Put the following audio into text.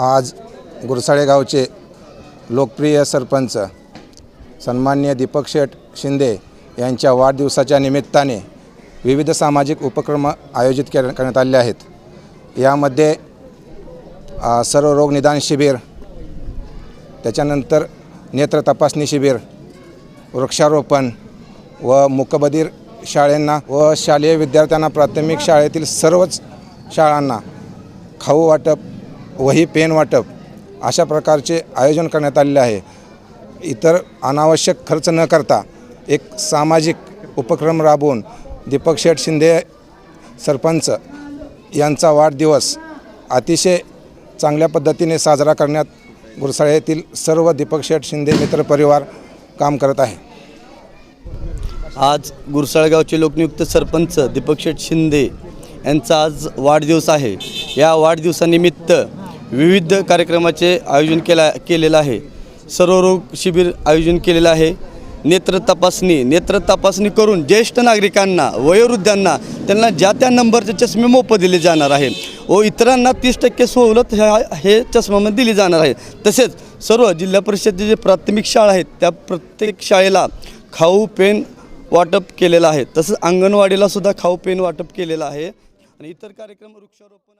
आज गुरसाळे गावचे लोकप्रिय सरपंच सन्मान्य दीपक शेठ शिंदे यांच्या वाढदिवसाच्या निमित्ताने विविध सामाजिक उपक्रम आयोजित केर करण्यात आले आहेत. यामध्ये सर्व रोग निदान शिबिर त्याच्यानंतर नेत्र तपासणी शिबिर वृक्षारोपण व मुकबधीर शाळांना व शालेय विद्यार्थ्यांना प्राथमिक शाळेतील सर्वच शाळांना खाऊ वाटप वही पेन वाटप अशा प्रकारचे आयोजन करण्यात आलेले आहे. इतर अनावश्यक खर्च न करता एक सामाजिक उपक्रम राबवून दीपक शेठ शिंदे सरपंच यांचा वाढदिवस अतिशय चांगल्या पद्धतीने साजरा करण्यात गुरसाळे येथील सर्व दीपक शेठ शिंदे मित्र परिवार काम करत आहे. आज गुरसाळगावचे लोकनियुक्त सरपंच दीपक शेठ शिंदे यांचा आज वाढदिवस आहे. या वाढदिवसानिमित्त विविध कार्यक्रमाचे आयोजन केला केलेलं आहे. सर्व रोग शिबिर आयोजन केलेलं आहे. नेत्र तपासणी नेत्र तपासणी करून ज्येष्ठ नागरिकांना वयोवृद्धांना त्यांना ज्या त्या नंबरचे चष्मे मोफत दिले जाणार आहे व इतरांना तीस टक्के सवलत ह्या हे चष्मामध्ये दिली जाणार आहे. तसेच सर्व जिल्हा परिषदेचे जे प्राथमिक शाळा आहेत त्या प्रत्येक शाळेला खाऊ पेन वाटप केलेलं आहे. तसंच अंगणवाडीला सुद्धा खाऊ पेन वाटप केलेलं आहे. आणि इतर कार्यक्रम वृक्षारोपण